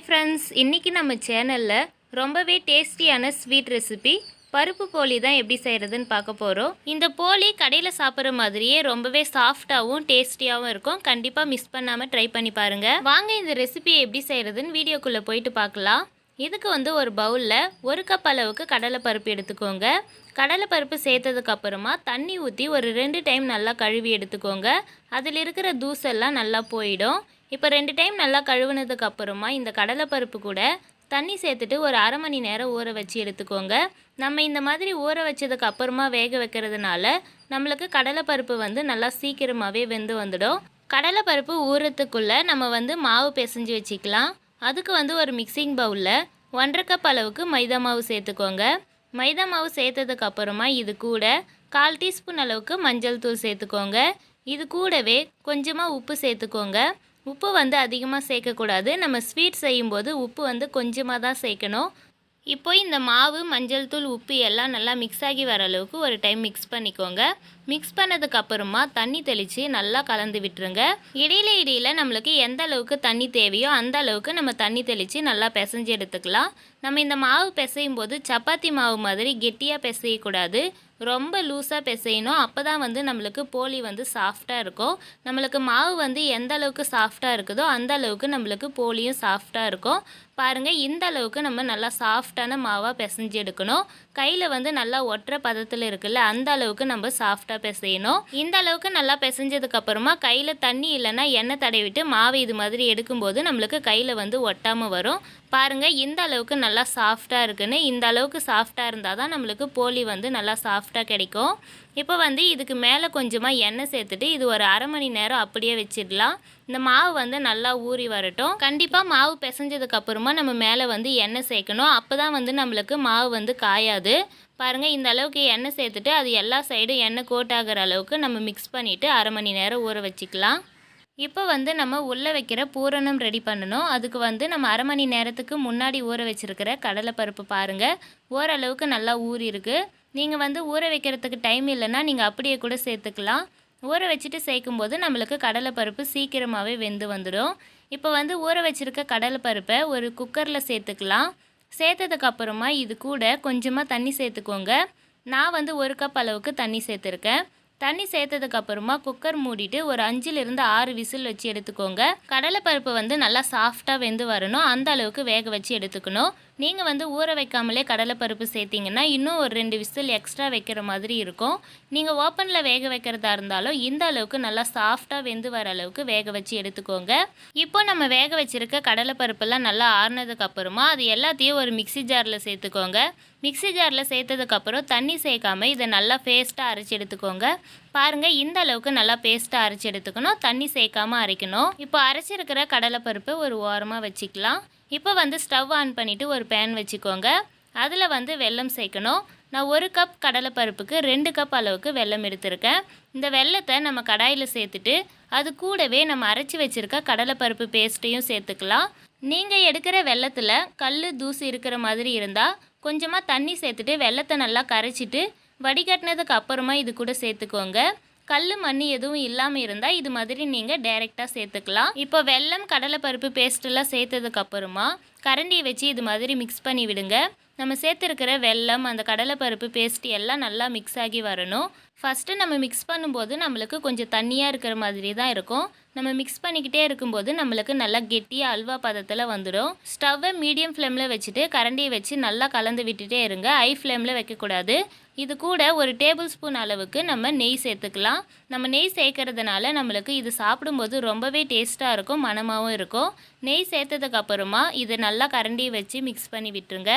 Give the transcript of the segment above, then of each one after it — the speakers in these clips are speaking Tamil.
ஹாய் ஃப்ரெண்ட்ஸ் இன்றைக்கி நம்ம சேனலில் ரொம்பவே டேஸ்டியான ஸ்வீட் ரெசிபி பருப்பு போலி தான் எப்படி செய்கிறதுன்னு பார்க்க போகிறோம் இந்த போலி கடையில் சாப்பிட்ற மாதிரியே ரொம்பவே சாஃப்டாகவும் டேஸ்டியாகவும் இருக்கும். கண்டிப்பாக மிஸ் பண்ணாமல் ட்ரை பண்ணி பாருங்கள் வாங்க இந்த ரெசிபியை எப்படி செய்கிறதுன்னு வீடியோக்குள்ளே போயிட்டு பார்க்கலாம். இதுக்கு வந்து ஒரு பவுலில் ஒரு கப் அளவுக்கு கடலைப்பருப்பு எடுத்துக்கோங்க. கடலைப்பருப்பு சேர்த்ததுக்கப்புறமா தண்ணி ஊற்றி ஒரு ரெண்டு டைம் நல்லா கழுவி எடுத்துக்கோங்க. அதில் இருக்கிற தூசெல்லாம் நல்லா போயிடும். இப்போ ரெண்டு டைம் நல்லா கழுவுனதுக்கு அப்புறமா இந்த கடலைப்பருப்பு கூட தண்ணி சேர்த்துட்டு ஒரு அரை மணி நேரம் ஊற வச்சு எடுத்துக்கோங்க. நம்ம இந்த மாதிரி ஊற வச்சதுக்கு அப்புறமா வேக வைக்கிறதுனால நம்மளுக்கு கடலைப்பருப்பு வந்து நல்லா சீக்கிரமாகவே வெந்து வந்துடும். கடலைப்பருப்பு ஊறத்துக்குள்ளே நம்ம வந்து மாவு பிசைஞ்சு வச்சுக்கலாம். அதுக்கு வந்து ஒரு மிக்சிங் பவுலில் ஒன்றரை கப் அளவுக்கு மைதா மாவு சேர்த்துக்கோங்க. மைதா மாவு சேர்த்ததுக்கு அப்புறமா இது கூட கால் டீஸ்பூன் அளவுக்கு மஞ்சள் தூள் சேர்த்துக்கோங்க. இது கூடவே கொஞ்சமாக உப்பு சேர்த்துக்கோங்க. உப்பு வந்து அதிகமாக சேர்க்கக்கூடாது. நம்ம ஸ்வீட் செய்யும்போது உப்பு வந்து கொஞ்சமாக தான் சேர்க்கணும். இப்போ இந்த மாவு மஞ்சள் தூள் உப்பு எல்லாம் நல்லா மிக்ஸ் ஆகி வர அளவுக்கு ஒரு டைம் மிக்ஸ் பண்ணிக்கோங்க. மிக்ஸ் பண்ணதுக்கு அப்புறமா தண்ணி தெளித்து நல்லா கலந்து விட்டுருங்க. இடையில இடையில நம்மளுக்கு எந்த அளவுக்கு தண்ணி தேவையோ அந்த அளவுக்கு நம்ம தண்ணி தெளித்து நல்லா பிசைஞ்சு எடுத்துக்கலாம். நம்ம இந்த மாவு பிசையும் போது சப்பாத்தி மாவு மாதிரி கெட்டியாக பிசையக்கூடாது. ரொம்ப லூஸாக பிசையணும். அப்போ தான் வந்து நம்மளுக்கு போலி வந்து சாஃப்டாக இருக்கும். நம்மளுக்கு மாவு வந்து எந்த அளவுக்கு சாஃப்டாக இருக்குதோ அந்த அளவுக்கு நம்மளுக்கு போலியும் சாஃப்டாக இருக்கும். பாருங்கள் இந்த அளவுக்கு நம்ம நல்லா சாஃப்டான மாவாக பிசைஞ்சு எடுக்கணும் கையில் வந்து நல்லா ஒட்டுற பதத்தில் இருக்குல்ல அந்த அளவுக்கு நம்ம சாஃப்டாக பிசையணும். இந்த அளவுக்கு நல்லா பிசைஞ்சதுக்கப்புறமா கையில் தண்ணி இல்லைன்னா எண்ணெய் தடவிட்டு மாவு இது மாதிரி எடுக்கும்போது நம்மளுக்கு கையில் வந்து ஒட்டாமல் வரும். பாருங்கள் இந்த அளவுக்கு நல்லா நல்லா சாஃப்டாக இருக்குன்னு இந்த அளவுக்கு சாஃப்டாக இருந்தால் தான் நம்மளுக்கு போலி வந்து நல்லா சாஃப்டாக கிடைக்கும். இப்போ வந்து இதுக்கு மேலே கொஞ்சமாக எண்ணெய் சேர்த்துட்டு இது ஒரு அரை மணி நேரம் அப்படியே வச்சிடலாம். இந்த மாவு வந்து நல்லா ஊறி வரட்டும். கண்டிப்பாக மாவு பிசைஞ்சதுக்கப்புறமா நம்ம மேலே வந்து எண்ணெய் சேர்க்கணும். அப்போ தான் வந்து நம்மளுக்கு மாவு வந்து காயாது. பாருங்கள் இந்த அளவுக்கு எண்ணெய் சேர்த்துட்டு அது எல்லா சைடும் எண்ணெய் கோட் ஆகிற அளவுக்கு நம்ம மிக்ஸ் பண்ணிவிட்டு அரை மணி நேரம் ஊற வச்சுக்கலாம். இப்போ வந்து நம்ம உள்ளே வைக்கிற பூரணம் ரெடி பண்ணணும். அதுக்கு வந்து நம்ம அரை மணி நேரத்துக்கு முன்னாடி ஊற வச்சுருக்கிற கடலைப்பருப்பு பாருங்கள் ஓரளவுக்கு நல்லா ஊறிருக்கு நீங்கள் வந்து ஊற வைக்கிறதுக்கு டைம் இல்லைன்னா நீங்கள் அப்படியே கூட சேர்த்துக்கலாம். ஊற வச்சுட்டு சேர்க்கும்போது நம்மளுக்கு கடலைப்பருப்பு சீக்கிரமாகவே வெந்து வந்துடும். இப்போ வந்து ஊற வச்சுருக்க கடலைப்பருப்பை ஒரு குக்கரில் சேர்த்துக்கலாம். சேர்த்ததுக்கப்புறமா இது கூட கொஞ்சமாக தண்ணி சேர்த்துக்கோங்க. நான் வந்து ஒரு கப் அளவுக்கு தண்ணி சேர்த்துருக்கேன். தண்ணி சேர்த்ததுக்கு அப்புறமா குக்கர் மூடிட்டு ஒரு அஞ்சுலேருந்து ஆறு விசில் வச்சு எடுத்துக்கோங்க. கடலைப்பருப்பு வந்து நல்லா சாஃப்டாக வெந்து வரணும். அந்த அளவுக்கு வேக வச்சு எடுத்துக்கணும். நீங்கள் வந்து ஊற வைக்காமலே கடலைப்பருப்பு சேர்த்திங்கன்னா இன்னும் ஒரு ரெண்டு விசில் எக்ஸ்ட்ரா வைக்கிற மாதிரி இருக்கும். நீங்கள் ஓப்பனில் வேக வைக்கிறதா இருந்தாலும் இந்த அளவுக்கு நல்லா சாஃப்டாக வெந்து வர அளவுக்கு வேக வச்சு எடுத்துக்கோங்க. இப்போ நம்ம வேக வச்சுருக்க கடலைப்பருப்பெல்லாம் நல்லா ஆறுனதுக்கு அப்புறமா அது எல்லாத்தையும் ஒரு மிக்ஸி ஜாரில் சேர்த்துக்கோங்க. மிக்ஸி ஜாரில் சேர்த்ததுக்கப்புறம் தண்ணி சேர்க்காம இதை நல்லா பேஸ்ட்டாக அரைச்சி எடுத்துக்கோங்க. பாருங்கள் இந்த அளவுக்கு நல்லா பேஸ்ட்டாக அரைச்சி எடுத்துக்கணும். தண்ணி சேர்க்காமல் அரைக்கணும். இப்போ அரைச்சிருக்கிற கடலைப்பருப்பு ஒரு ஓரமாக வச்சுக்கலாம். இப்போ வந்து ஸ்டவ் ஆன் பண்ணிவிட்டு ஒரு பேன் வச்சுக்கோங்க. அதில் வந்து வெல்லம் சேர்க்கணும். நான் ஒரு கப் கடலைப்பருப்புக்கு ரெண்டு கப் அளவுக்கு வெல்லம் எடுத்திருக்கேன். இந்த வெல்லத்தை நம்ம கடாயில் சேர்த்துட்டு அது கூடவே நம்ம அரைச்சி வச்சுருக்க கடலைப்பருப்பு பேஸ்ட்டையும் சேர்த்துக்கலாம். நீங்கள் எடுக்கிற வெல்லத்தில் கல் தூசி இருக்கிற மாதிரி இருந்தால் கொஞ்சமாக தண்ணி சேர்த்துட்டு வெள்ளத்தை நல்லா கரைச்சிட்டு வடிகட்டினதுக்கு அப்புறமா இது கூட சேர்த்துக்கோங்க. கல் மண் எதுவும் இல்லாமல் இருந்தால் இது மாதிரி நீங்கள் டைரெக்டாக சேர்த்துக்கலாம். இப்போ வெல்லம் கடலைப்பருப்பு பேஸ்ட்டெல்லாம் சேர்த்ததுக்கப்புறமா கரண்டியை வச்சு இது மாதிரி மிக்ஸ் பண்ணி விடுங்க. நம்ம சேர்த்துருக்கிற வெல்லம் அந்த கடலைப்பருப்பு பேஸ்ட் எல்லாம் நல்லா மிக்ஸ் ஆகி வரணும். ஃபஸ்ட்டு நம்ம மிக்ஸ் பண்ணும்போது நம்மளுக்கு கொஞ்சம் தண்ணியாக இருக்கிற மாதிரி தான் இருக்கும். நம்ம மிக்ஸ் பண்ணிக்கிட்டே இருக்கும்போது நம்மளுக்கு நல்லா கெட்டியாக அல்வா பதத்தில் வந்துடும் ஸ்டவ்வை மீடியம் ஃப்ளேமில் வச்சுட்டு கரண்டியை வச்சு நல்லா கலந்து விட்டுட்டே இருங்க. ஹை ஃப்ளேமில் வைக்கக்கூடாது இது கூட ஒரு டேபிள் ஸ்பூன் அளவுக்கு நம்ம நெய் சேர்த்துக்கலாம். நம்ம நெய் சேர்க்கறதுனால நம்மளுக்கு இது சாப்பிடும்போது ரொம்பவே டேஸ்ட்டாக இருக்கும் மணமாகவும் இருக்கும். நெய் சேர்த்ததுக்கப்புறமா இதை நல்லா கரண்டியை வச்சு மிக்ஸ் பண்ணி விட்டுருங்க.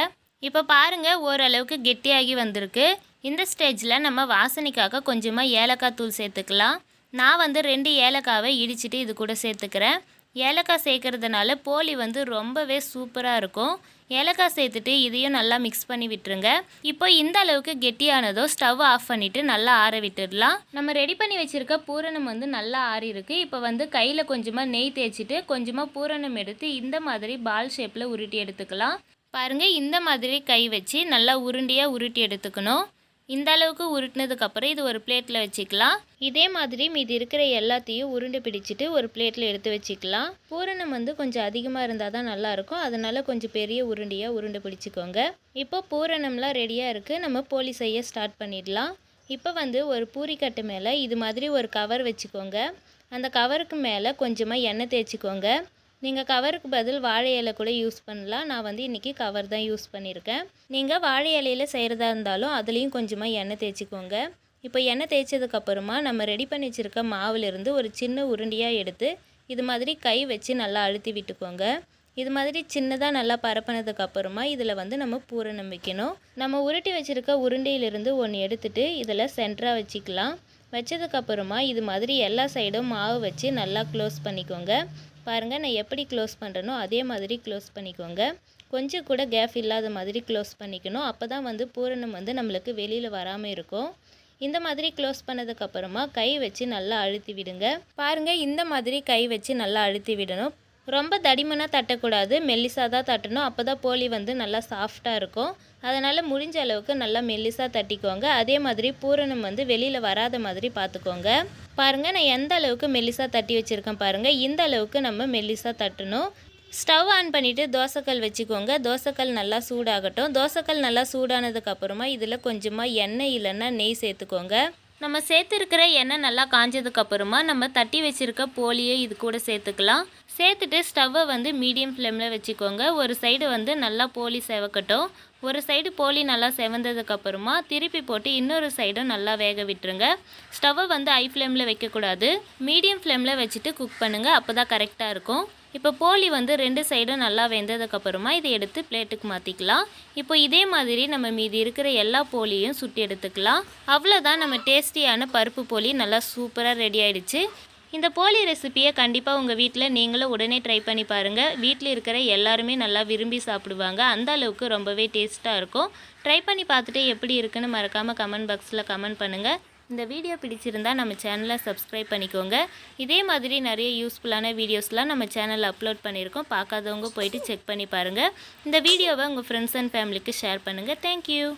இப்போ பாருங்கள் ஓரளவுக்கு கெட்டியாகி வந்திருக்கு. இந்த ஸ்டேஜில் நம்ம வாசனைக்காக கொஞ்சமாக ஏலக்காய் தூள் சேர்த்துக்கலாம். நான் வந்து ரெண்டு ஏலக்காவை இடிச்சிட்டு இது கூட சேர்த்துக்கிறேன். ஏலக்காய் சேர்க்கறதுனால போலி வந்து ரொம்பவே சூப்பராக இருக்கும். ஏலக்காய் சேர்த்துட்டு இதையும் நல்லா மிக்ஸ் பண்ணி விட்டுருங்க. இப்போ இந்த அளவுக்கு கெட்டியானதோ ஸ்டவ் ஆஃப் பண்ணிவிட்டு நல்லா ஆற விட்டுடலாம். நம்ம ரெடி பண்ணி வச்சுருக்க பூரணம் வந்து நல்லா ஆறியிருக்கு இப்போ வந்து கையில் கொஞ்சமாக நெய் தேய்ச்சிட்டு கொஞ்சமாக பூரணம் எடுத்து இந்த மாதிரி பால் ஷேப்பில் உருட்டி எடுத்துக்கலாம். பாருங்கள் இந்த மாதிரி கை வச்சு நல்லா உருண்டியாக உருட்டி எடுத்துக்கணும். இந்த அளவுக்கு உருட்டினதுக்கப்புறம் இது ஒரு பிளேட்டில் வச்சுக்கலாம். இதே மாதிரி மீதி இருக்கிற எல்லாத்தையும் உருண்டை பிடிச்சிட்டு ஒரு பிளேட்டில் எடுத்து வச்சுக்கலாம். பூரணம் வந்து கொஞ்சம் அதிகமாக இருந்தால் தான் நல்லாயிருக்கும் அதனால் கொஞ்சம் பெரிய உருண்டையாக உருண்டை பிடிச்சிக்கோங்க. இப்போ பூரணம்லாம் ரெடியாக இருக்குது நம்ம போலி செய்ய ஸ்டார்ட் பண்ணிடலாம். இப்போ வந்து ஒரு பூரிக்கட்டு மேலே இது மாதிரி ஒரு கவர் வச்சுக்கோங்க. அந்த கவருக்கு மேலே கொஞ்சமாக எண்ணெய் தேய்ச்சிக்கோங்க. நீங்கள் கவருக்கு பதில் வாழை இலை கூட யூஸ் பண்ணலாம். நான் வந்து இன்றைக்கி கவர் தான் யூஸ் பண்ணியிருக்கேன். நீங்கள் வாழை இலையில் செய்கிறதா இருந்தாலும் அதுலேயும் கொஞ்சமாக எண்ணெய் தேய்ச்சிக்கோங்க. இப்போ எண்ணெய் தேய்ச்சதுக்கப்புறமா நம்ம ரெடி பண்ணி வச்சுருக்க மாவுலேருந்து ஒரு சின்ன உருண்டையாக எடுத்து இது மாதிரி கை வச்சு நல்லா அழுத்தி விட்டுக்கோங்க. இது மாதிரி சின்னதாக நல்லா பரப்பினதுக்கு அப்புறமா இதில் வந்து நம்ம பூரணம் வைக்கணும். நம்ம உருட்டி வச்சுருக்க உருண்டையிலிருந்து ஒன்று எடுத்துட்டு இதில் சென்டராக வச்சுக்கலாம். வச்சதுக்கப்புறமா இது மாதிரி எல்லா சைடும் மாவு வச்சு நல்லா க்ளோஸ் பண்ணிக்கோங்க. பாருங்கள் நான் எப்படி க்ளோஸ் பண்ணுறனோ அதே மாதிரி க்ளோஸ் பண்ணிக்கோங்க. கொஞ்சம் கூட கேப் இல்லாத மாதிரி க்ளோஸ் பண்ணிக்கணும். அப்போ தான் வந்து பூரணம் வந்து நம்மளுக்கு வெளியில் வராமல் இருக்கும். இந்த மாதிரி க்ளோஸ் பண்ணதுக்கப்புறமா கை வச்சு நல்லா அழுத்தி விடுங்க. பாருங்கள் இந்த மாதிரி கை வச்சு நல்லா அழுத்தி விடணும். ரொம்ப தடிமனாக தட்டக்கூடாது. மெல்லிசாக தான் தட்டணும். அப்போ தான் போலி வந்து நல்லா சாஃப்டாக இருக்கும். அதனால் முடிஞ்ச அளவுக்கு நல்லா மெல்லிசாக தட்டிக்கோங்க. அதே மாதிரி பூரணம் வந்து வெளியில் வராத மாதிரி பார்த்துக்கோங்க பாருங்கள் நான் எந்த அளவுக்கு மெல்லிசாக தட்டி வச்சுருக்கேன் பாருங்கள் இந்த அளவுக்கு நம்ம மெல்லிசாக தட்டணும். ஸ்டவ் ஆன் பண்ணிவிட்டு தோசைக்கல் வச்சுக்கோங்க. தோசைக்கல் நல்லா சூடாகட்டும். தோசைக்கல் நல்லா சூடானதுக்கப்புறமா இதில் கொஞ்சமாக எண்ணெய் இல்லைன்னா நெய் சேர்த்துக்கோங்க. நம்ம சேர்த்துருக்கிற எண்ணெய் நல்லா காஞ்சதுக்கப்புறமா நம்ம தட்டி வச்சுருக்க போலியை இது கூட சேர்த்துக்கலாம். சேர்த்துட்டு ஸ்டவ்வை வந்து மீடியம் ஃப்ளேமில் வச்சுக்கோங்க. ஒரு சைடு வந்து நல்லா போலி செவக்கட்டும். ஒரு சைடு போலி நல்லா செவந்ததுக்கப்புறமா திருப்பி போட்டு இன்னொரு சைடும் நல்லா வேக விட்டுருங்க. ஸ்டவ்வை வந்து ஐ ஃப்ளேமில் வைக்கக்கூடாது. மீடியம் ஃப்ளேமில் வச்சுட்டு குக் பண்ணுங்கள் அப்போ தான் கரெக்டாக இருக்கும். இப்போ போலி வந்து ரெண்டு சைடும் நல்லா வெந்ததுக்கப்புறமா இதை எடுத்து பிளேட்டுக்கு மாற்றிக்கலாம் இப்போ இதே மாதிரி நம்ம மீதி இருக்கிற எல்லா போலியும் சுட்டி எடுத்துக்கலாம். அவ்வளோதான் நம்ம டேஸ்டியான பருப்பு போலி நல்லா சூப்பராக ரெடி ஆகிடுச்சு இந்த போலி ரெசிப்பியை கண்டிப்பாக உங்கள் வீட்டில் நீங்களும் உடனே ட்ரை பண்ணி பாருங்கள் வீட்டில் இருக்கிற எல்லாருமே நல்லா விரும்பி சாப்பிடுவாங்க. அந்த அளவுக்கு ரொம்பவே டேஸ்ட்டாக இருக்கும். ட்ரை பண்ணி பார்த்துட்டு எப்படி இருக்குன்னு மறக்காமல் கமெண்ட் பாக்ஸில் கமெண்ட் பண்ணுங்கள் இந்த வீடியோ பிடிச்சிருந்தா நம்ம சேனலை சப்ஸ்கிரைப் பண்ணிக்கோங்க. இதே மாதிரி நிறைய யூஸ்ஃபுல்லான வீடியோஸ்லாம் நம்ம சேனலில் அப்லோட் பண்ணியிருக்கோம். பார்க்காதவங்க போயிட்டு செக் பண்ணி பாருங்கள் இந்த வீடியோவை உங்கள் ஃப்ரெண்ட்ஸ் அண்ட் ஃபேமிலிக்கு ஷேர் பண்ணுங்கள் தேங்க்யூ